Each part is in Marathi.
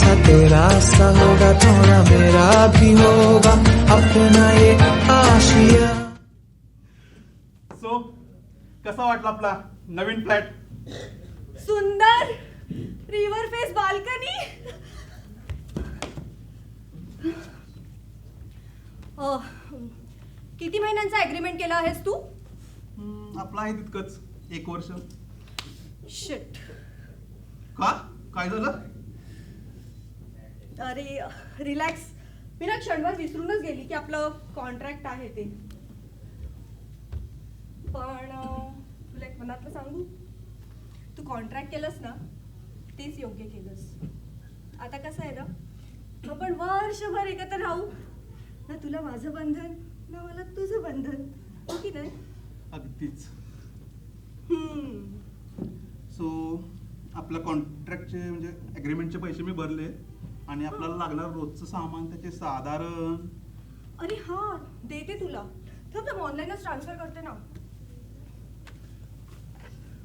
सा तेरा सा होगा थोड़ा मेरा भी होगा अपना ये आशिया। सो कसा वाटला आपला नवीन फ्लॅट? सुंदर! River face balcony! किती महिन्यांचा ऍग्रीमेंट केला आहेस तू? आपला आहे तितकंच. एक वर्ष. शिट का? काय झालं? अरे रिलॅक्स मी ना क्षणभर विसरूनच गेली की आपलं कॉन्ट्रॅक्ट आहे ते. पण तुला एक मनातलं सांगू? तू कॉन्ट्रॅक्ट केलंस ना तेच योग्य केलंस. आता कसं आहे ना आपण वर्षभर एकत्र राहू. ना तुला माझं बंधन ना मला तुझं बंधन. हो की नाही? अगदीच. सो आपल्या कॉन्ट्रॅक्टचे म्हणजे ॲग्रीमेंटचे पैसे मी भरले. आणि आपल्याला लागणार रोजचं सामान त्याचे साधारण अरे हा देते तुला. थांब थांब ऑनलाईनच ट्रान्सफर करते ना.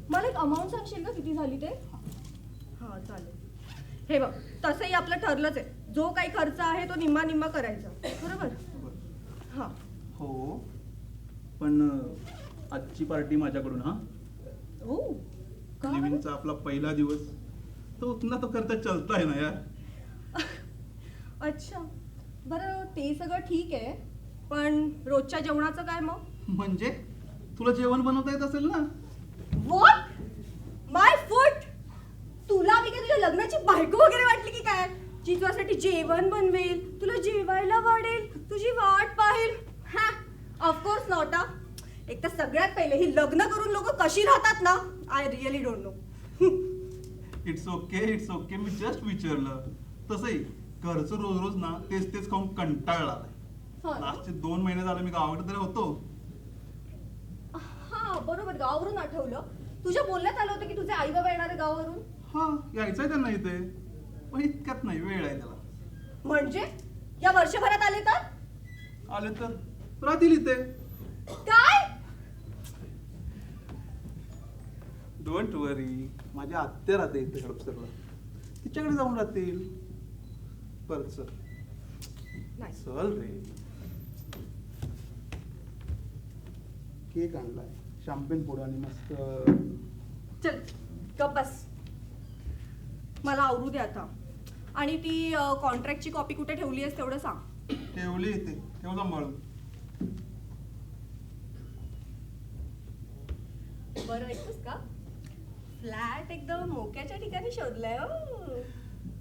मला एक अमाऊंट सांगशील का? किती झाली ते? हा. चालेल. हे बघ तसंही आपलं ठरलंच आहे. जो काही खर्च आहे तो निम्मा निम्मा करायचा. बरोबर? हा. हो. पण अं, आजची पार्टी माझ्याकडून हा. हो का? बरं? लिव्हिंगचा आपला पहिला दिवस. तो उतना तो करता चलता है ना यार. अच्छा. बरं ते सगळं ठीक आहे. पण रोजच्या जेवणाचं काय मग? म्हणजे? तुला जेवण बनवता येत असेल ना? व्हॉट माय फूड तुला मी काय तुझ्या लग्नाची बायको वगैरे वाटली की काय? जी तुझ्यासाठी जेवण बनवेल तुला जेवायला वाढेल तुझी वाट पाहेल. हा ऑफकोर्स नॉट आ एक तर सगळ्यात पहिले ही लग्न करून लोक कशी राहतात ना? I really don't know it's okay it's okay me just विचारलं. तसंही घरचं रोज रोज ना तेच तेच खाऊन कंटाळला हो ना? लास्टचे दोन महिने झाले मी गावाकडे तरी होतो. हा बरोबर गावावरून आठवलं. तुझ्या बोलण्यात आलं होतं की तुझे आई बाबा येणार आहे गावावरून? हा यायचंय त्यांना इथे. पण इतक्यात नाही वेळ आहे त्याला. म्हणजे? या वर्षभरात आले तर? आले तर. राहतील इथे. काय? डोंट वरी माझ्या आत्या राहते इथे हडपसरला. तिच्याकडे जाऊन राहतील. परत सर. नाही. चल रे. केक आणलाय. शॅम्पेन पुढं आणि मस्त. चल गप बस. मला आवरू दे आता. आणि ती कॉन्ट्रॅक्टची कॉपी कुठे ठेवली आहेस तेवढं सांग. ठेवली इथे. ठेव सांभाळून बरं ऐकतोस का? फ्लॅट एकदम मोक्याच्या ठिकाणी शोधलाय हो.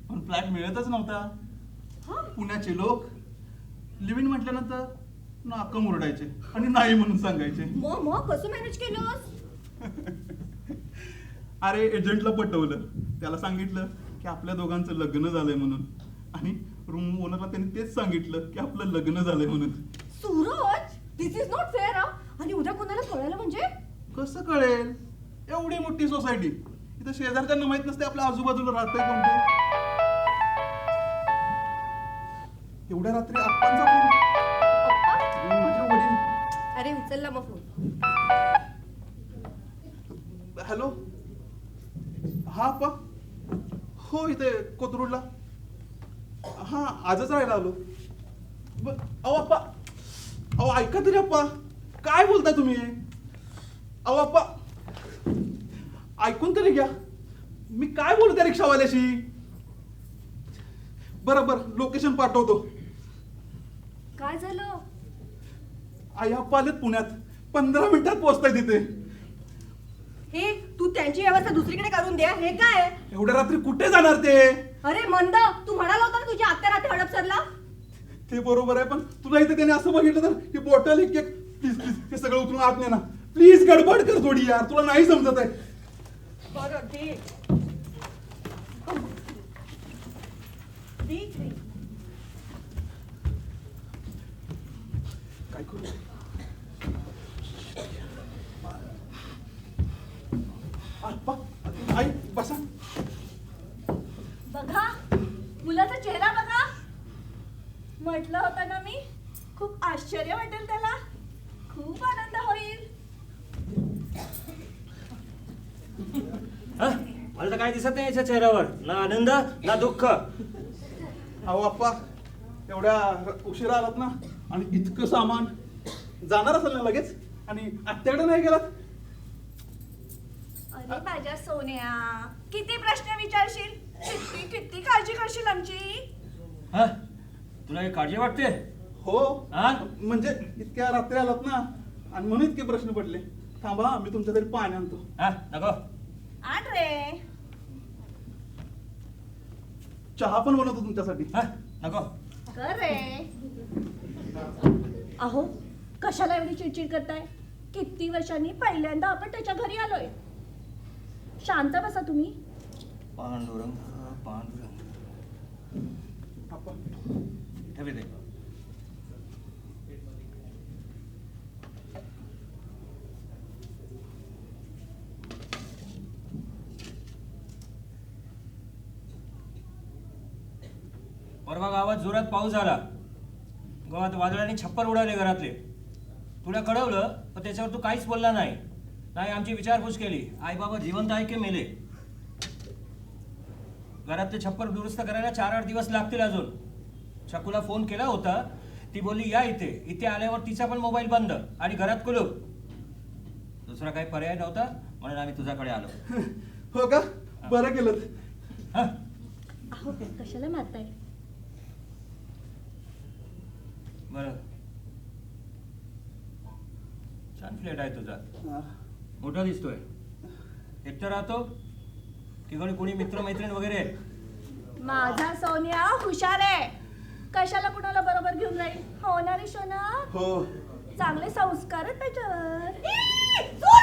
पण फ्लॅट मिळतच नव्हता. पुण्याचे लोक लिव्हिंग म्हटल्यानंतर नाकं मुरडायचे आणि नाही म्हणून सांगायचे. मग मग कसं मॅनेज केलंस? अरे एजंटला पटवलं. त्याला सांगितलं की आपल्या दोघांचं लग्न झालंय म्हणून. आणि रूम ओनरला त्यांनी तेच सांगितलं की आपलं लग्न झालंय म्हणून. Suraj this is not fair आणि उद्या कोणाला कळलं म्हणजे? कसं कळेल? एवढी मोठी सोसायटी इथं शेजारच्यांना माहीत नसते आपल्या आजूबाजूला राहतंय कोणते. एवढ्या रात्री आप्पांचा फोन. पप्पा माझे वडील. अरे उचलला मग फोन. हॅलो? हा अप्पा हो इथे कोथरूडला. हा आजच राहायला आलो. ब- अहो अप्पा अहो ऐका तरी अप्पा काय बोलताय तुम्ही? अहो अप्पा ऐकून तरी घ्या. मी काय बोलते रिक्षावाल्याशी? बरं बरं. लोकेशन पाठवतो. काय झालं? आई अप्पा आलेत पुण्यात. पंधरा मिनिटात पोहोचताय तिथे. हे तू त्यांची व्यवस्था दुसरीकडे करून दे हे काय? एवढ्या रात्री कुठे जाणार ते? अरे मंद तू म्हणाला होता ना तुझी आत्या राहते हडपसरला? ते बरोबर आहे पण तुला इथे त्याने असं बघितलं तर ही बॉटल एक एक प्लीज प्लीज हे सगळं उचलून आत ने ना प्लीज गडबड कर थोडी यार तुला नाही समजत आहे. बरं दे. दे इकडे. काय करू आई बसा बघा मुलाचा चेहरा बघा. म्हटलं होतं ना मी आश्चर्य वाटेल त्याला. खूप आनंद होईल. हा? मला तर काय दिसत नाही याच्या चेहऱ्यावर. ना आनंद ना दुःख. अहो आप्पा एवढ्या उशिरा आलात ना? आणि इतकं सामान जाणार असेल ना लगेच? आणि आत्याकडे नाही गेलात? अरे माझ्या सोन्या किती प्रश्न विचारशील? किती किती काळजी करशील आमची? हा? तुला काळजी वाटते? हो. हा? म्हणजे इतक्या रात्री आलात ना आणि म्हणून इतके प्रश्न पडले. थांबा मी तुमच्या तरी पाणी आणतो. हा नको. आण रे. चहा पण बनवतो तुमच्यासाठी. हा नको. कर रे. अहो कशाला एवढी चिडचिड करताय? किती वर्षांनी पहिल्यांदा आपण त्याच्या घरी आलोय. शांत बसा तुम्ही. पांडुरंग पांडुरंग. आप्पा ठेवी दे. परवा गावात जोरात पाऊस आला वादळाने छप्पर उडाले घरातले. तुला कळवलं पण त्याच्यावर तू काहीच बोलला नाही. नाही आमची विचारपूस केली. आई बाबा जिवंत आहे की मेले? घरातले छप्पर दुरुस्त करायला चार आठ दिवस लागतील अजून. छकुला फोन केला होता. ती बोलली या इथे. इथे आल्यावर तिचा पण मोबाईल बंद आणि घरात कुलूप. दुसरा काही पर्याय नव्हता म्हणून आम्ही तुझ्याकडे आलो. हो का? बरं केलं. हा? कशाला मारताय? बरं छान फ्लेट आहे तुझा हा. मोठा दिसतोय एकटा राहतो की कोणी कोणी मित्र मैत्रीण वगैरे? माझा सोन्या हुशार आहे कशाला कुणाला बरोबर घेऊन जाईल हो ना रे सोना हो चांगले संस्कार आहेत त्याच्यावर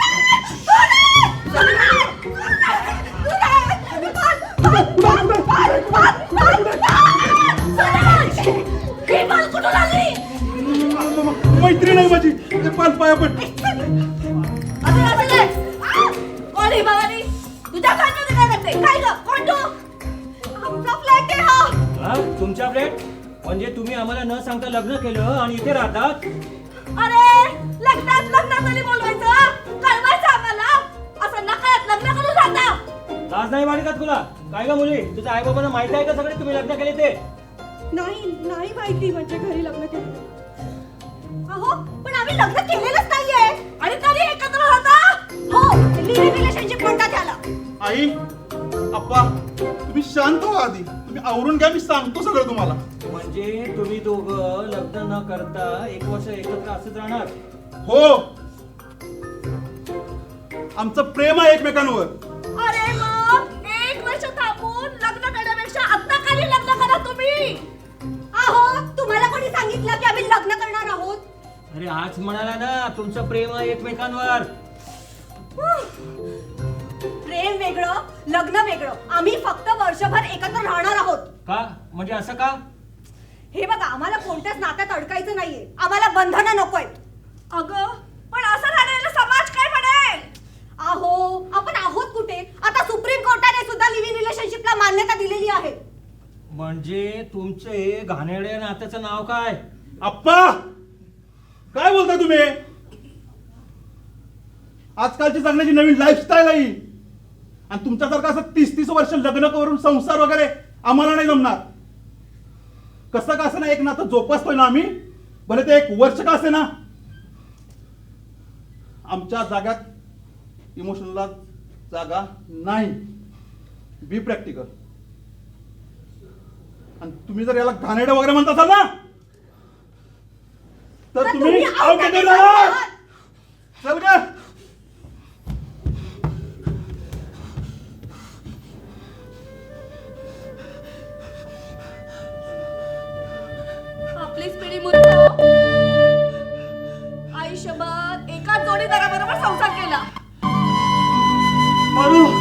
मैत्री नाही माझी. ते पाच पाया पण कोणी बाबानी? तुझ्या खात्यात काय लागते काय ग? कोण तू? आमचा फ्लॅट आहे हा. हा तुमच्या फ्लेट म्हणजे तुम्ही आम्हाला न सांगता लग्न केलं आणि इथे राहतात? अरे लग्नात लग्नात आली बोलवायचं? कळवायचं आम्हाला? असं नकळत लग्न जाता लाज नाही वाटत का तुला? काय ग मुली तुझ्या आई बाबांना माहिती आहे का सगळे तुम्ही लग्न केले ते? नाही नाही माहिती म्हणजे घरी लग्न केलं. अहो पण आम्ही लग्न केलेलंच नाहीये. आणि तरी एकत्र राहता हो लिव्ह रिलेशनशिप म्हणतात त्याला आई आप्पा तुम्ही शांत व्हा आधी. तुम्ही आवरून घ्या मी सांगतो सगळं तुम्हाला. म्हणजे तुम्ही दोघं लग्न न करता एक वर्ष एकत्र असत राहणार? हो. आमचं प्रेम आहे एकमेकांवर. अरे मग एक वर्ष थांबून लग्न करण्यापेक्षा आता खाली लग्न करा तुम्ही. अहो तुम्हाला कोणी सांगितलं की आम्ही लग्न करणार आहोत? अरे आज म्हणाला ना तुमचं प्रेम आहे एकमेकांवर. प्रेम वेगळं लग्न वेगळं. आम्ही फक्त वर्षभर एकत्र राहणार आहोत. का? म्हणजे असं का? हे बघा आम्हाला कोणत्याच नात्यात अडकायचं नाहीये. आम्हाला बंधनं नकोय अगं पण असं राहण्याला समाज काय म्हणेल? अहो आपण आहोत कुठे? आता सुप्रीम कोर्टाने सुद्धा लिव्हिंग रिलेशनशिपला मान्यता दिलेली आहे. म्हणजे तुमचं हे घाणेरड्या नात्याचं नाव काय? आप्पा काय बोलता तुम्ही? आजकालची जगण्याची नवीन लाईफस्टाईल आहे आणि तुमच्यासारखं असं तीस तीस वर्ष लग्न करून संसार वगैरे आम्हाला नाही जमणार. कसं का असं ना एक नातं जोपासतोय ना आम्ही? भले ते एक वर्ष का असे ना आमच्या जाग्यात इमोशनला जागा नाही. बी प्रॅक्टिकल आणि तुम्ही जर याला घाणेडं वगैरे म्हणत असाल ना तर तुम्ही. चल का आपलीच पिढी मूर्ख आयुष्यभर एकाच जोडीदाराबरोबर संसार केला. मारू.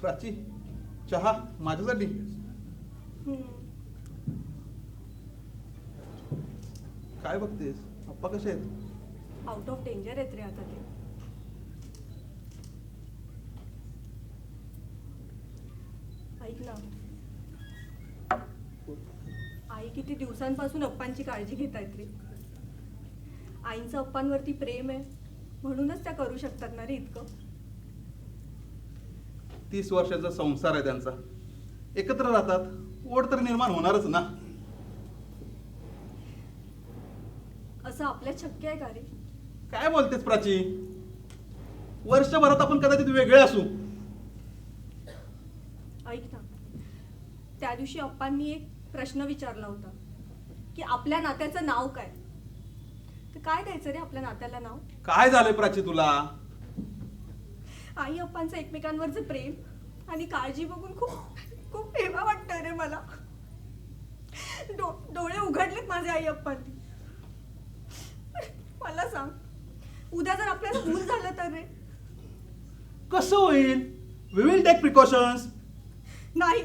प्राची चहा माझ्यासाठी. काय बघतेस? पप्पा कसे आहेत? आउट ऑफ डेंजर आहेत रे आता ते. ऐक ना. आई किती दिवसांपासून अप्पांची काळजी घेत आहेत रे. आईंचं अप्पांवरती प्रेम आहे. म्हणूनच त्या करू शकतात ना रे इतकं. तीस वर्षाचा संसार आहे त्यांचा. एकत्र राहतात ओढ तर निर्माण होणारच ना. असं आपल्या शक्य आहे का रे? काय बोलतेस प्राची? वर्षभरात आपण कदाचित वेगळे असू. ऐक ना. त्या दिवशी अप्पांनी एक प्रश्न विचारला होता की आपल्या नात्याचं नाव काय? तर काय द्यायचं रे आपल्या नात्याला नाव? काय झालंय प्राची तुला? आई अप्पांचं एकमेकांवरचं प्रेम आणि काळजी बघून खूप खूप हेवा वाटतं रे मला. डो डोळे उघडलेत माझे आई अप्पांनी मला सांग उद्या जर आपल्याला भूल झालं तर रे? कसं होईल? वी विल टेक प्रिकॉशन्स नाही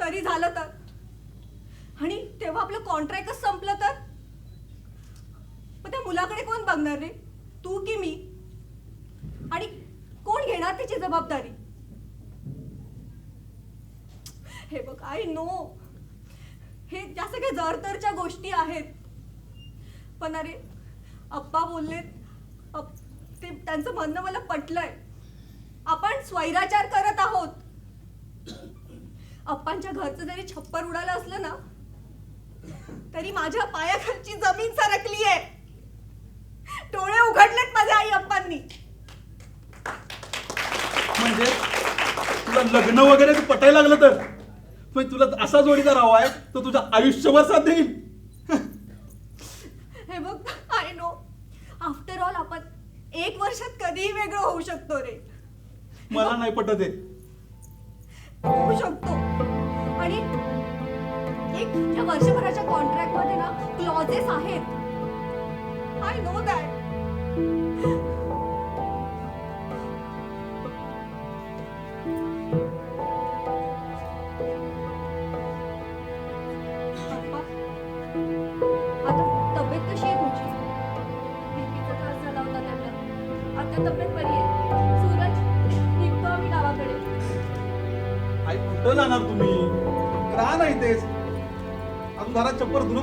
तरी झालं तर. आणि तेव्हा आपलं कॉन्ट्रॅक्टच संपलं तर? मग त्या मुलाकडे कोण बघणार रे? तू की मी? आणि कोण घेणार त्याची जबाबदारी? हे बघ आय नो हे ज्या सगळ्या जरतरच्या गोष्टी आहेत. पण अरे अप्पा बोललेत अप- ते त्यांचं म्हणणं मला पटलंय. आपण स्वैराचार करत आहोत. अप्पांच्या घरचं जरी छप्पर उडालं असलं ना तरी माझ्या पायाखालची जमीन सरकली आहे डोळे उघडलेत माझ्या आई अप्पांनी. म्हणजे तुला लग्न वगैरे पटायला लागलं तर. पण तुला असा जोडीदार हवा आहे तो तुझ्या आयुष्यभर साथ देईल. हे बघ आय नो आफ्टर ऑल आपण एक वर्षात कधीही वेगळं होऊ शकतो रे. मला नाही पटत आहे होऊ शकतो. आणि एक या वर्षभराच्या कॉन्ट्रॅक्टमध्ये ना क्लॉजेस आहेत. आय नो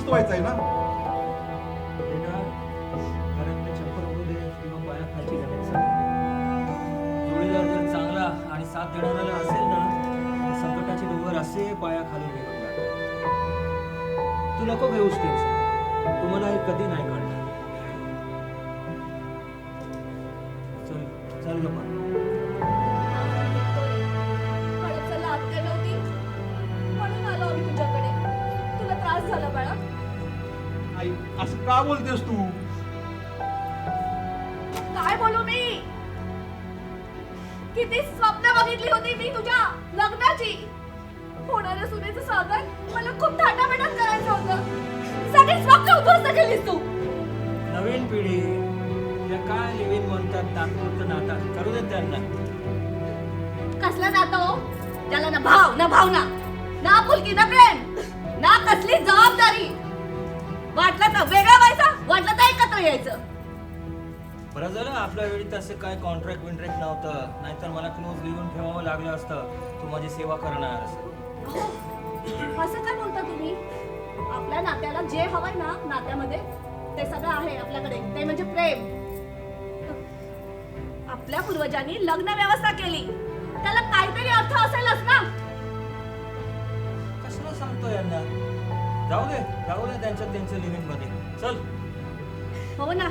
खालची व्हायचं आहे जर चांगला आणि साथ देणारा असेल ना संकटाचे डोंगर असे पाया खालून निघून तू नको घेऊस टेन्शन तुम्हाला हे कधी नाही काढ बोलतेस तू? काय बोलू मी? किती स्वप्न बघितली होती मी तुझ्या लग्नाची. होणाऱ्या सुनेचं स्वागत मला खूप थाटामाटात करायचं होतं. सगळे स्वप्न उद्ध्वस्त केलीस तू. नवीन पिढी त्या काय लिव्हिंग म्हणतात तात्पुरतं नातं करू देत त्यांना. कसला जातो? त्याला ना भाव ना भावना ना फुलकी ना प्रेम ना कसली जबाबदारी. वाटलं तर वेगळं व्हायचं वाटलं तर एकत्र यायचं. बरं झालं आपल्या वेळी तसं काय कॉन्ट्रॅक्ट बिंट्रॅक्ट नव्हतं. नाहीतर मला क्लोज लिहून ठेवावं लागलं असतं. तू माझी सेवा करणार असं. अहो, असं काय बोलता तुम्ही? आपल्या नात्याला जे हवंय ना नात्यामध्ये ते सगळं आहे आपल्याकडे. ते म्हणजे प्रेम. आपल्या पूर्वजांनी लग्न व्यवस्था केली. त्याला काहीतरी अर्थ असेलच ना. जाऊ दे जाऊ दे त्यांच्या त्यांच्या लिव्हिंगमध्ये. चल. हो ना.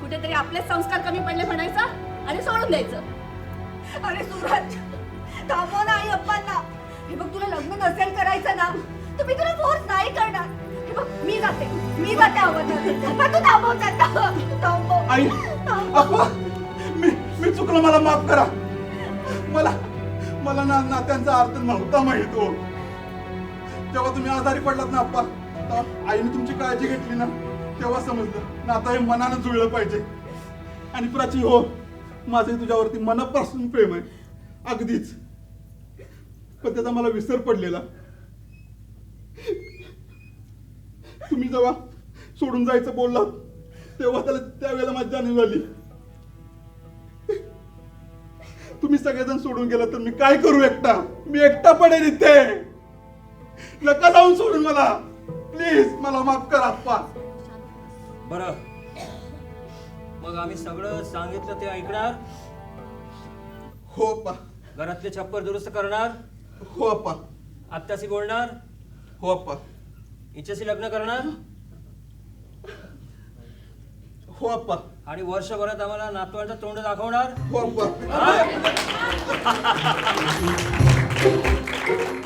कुठेतरी आपले संस्कार कमी पडले म्हणायचं आणि सोडून द्यायचं. अरे सूरज थांबव ना आई अप्पांना. हे बघ तुला लग्न नसेल करायचं ना तर मी तुला फोर्स नाही करणार. हे बघ मी जाते. मी जाते अगोदर. पण तू थांबव त्यांना. थांबव. आई. अप्पा मी मी चुकलो मला माफ करा. मला मला ना नात्यांचा अर्थ नव्हता माहीत हो. तेव्हा तुम्ही आजारी पडलात ना अप्पा तेव्हा आईने तुमची काळजी घेतली ना तेव्हा समजलं. आता हे मनानं जुळलं पाहिजे. आणि प्राची हो माझं तुझ्यावरती मनापासून प्रेम आहे. अगदीच. पण त्याचा मला विसर पडलेला. तुम्ही जेव्हा सोडून जायचं बोललात तेव्हा त्याला त्यावेळेला माझी जाणीव झाली. तुम्ही सगळेजण सोडून गेला तर मी काय करू एकटा? मी एकटा पडेल इथे. नका जाऊन सोडून मला? प्लीज मला माफ करा अप्पा बरं. मग आम्ही सगळं सांगितलं ते ऐकणार? हो अप्पा घरातले छप्पर दुरुस्त करणार? हो अप्पा आत्याशी बोलणार? हो अप्पा हिच्याशी लग्न करणार? हो अप्पा आणि वर्षभरात आम्हाला नातवांचं तोंड दाखवणार? हो अप्पा हा?